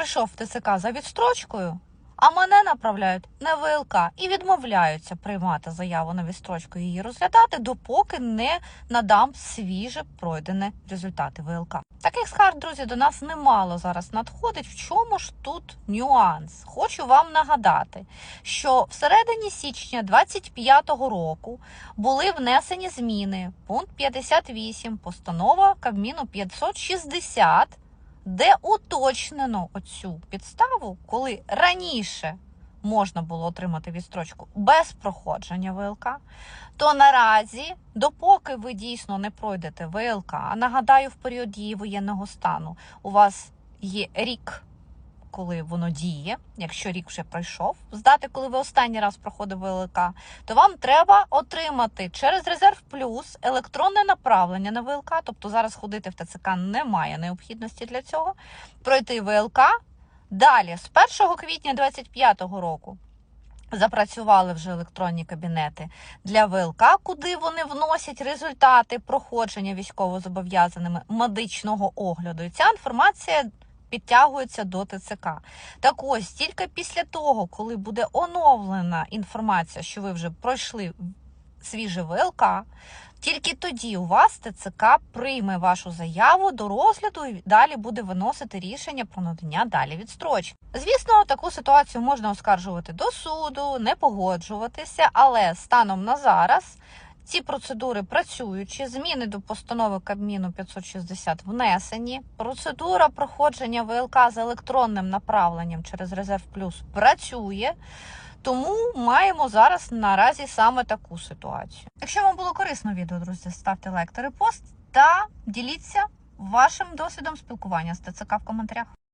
прийшов в ТЦК за відстрочкою, а мене направляють на ВЛК і відмовляються приймати заяву на відстрочку і її розглядати, допоки не надам свіже пройдені результати ВЛК. Таких скарг, друзі, до нас немало зараз надходить. В чому ж тут нюанс? Хочу вам нагадати, що всередині січня 25-го року були внесені зміни. Пункт 58, постанова Кабміну 560, де уточнено оцю підставу, коли раніше можна було отримати відстрочку без проходження ВЛК, то наразі, допоки ви дійсно не пройдете ВЛК, а нагадаю, в період дії воєнного стану у вас є рік. Коли воно діє, якщо рік вже пройшов, здати, коли ви останній раз проходили ВЛК, то вам треба отримати через резерв плюс електронне направлення на ВЛК. Тобто зараз ходити в ТЦК немає необхідності для цього. Пройти ВЛК. Далі, з 1 квітня 2025 року, запрацювали вже електронні кабінети для ВЛК, куди вони вносять результати проходження військовозобов'язаними медичного огляду. І ця інформація підтягується до ТЦК. Так ось тільки після того, коли буде оновлена інформація, що ви вже пройшли свіже ВЛК, тільки тоді у вас ТЦК прийме вашу заяву до розгляду і далі буде виносити рішення про надання далі відстрочки. Звісно, таку ситуацію можна оскаржувати до суду, не погоджуватися, але станом на зараз. Ці процедури працюючі, зміни до постанови Кабміну 560 внесені. Процедура проходження ВЛК з електронним направленням через резерв плюс працює. Тому маємо зараз наразі саме таку ситуацію. Якщо вам було корисно відео, друзі, ставте лайк та репост та діліться вашим досвідом спілкування з ТЦК в коментарях.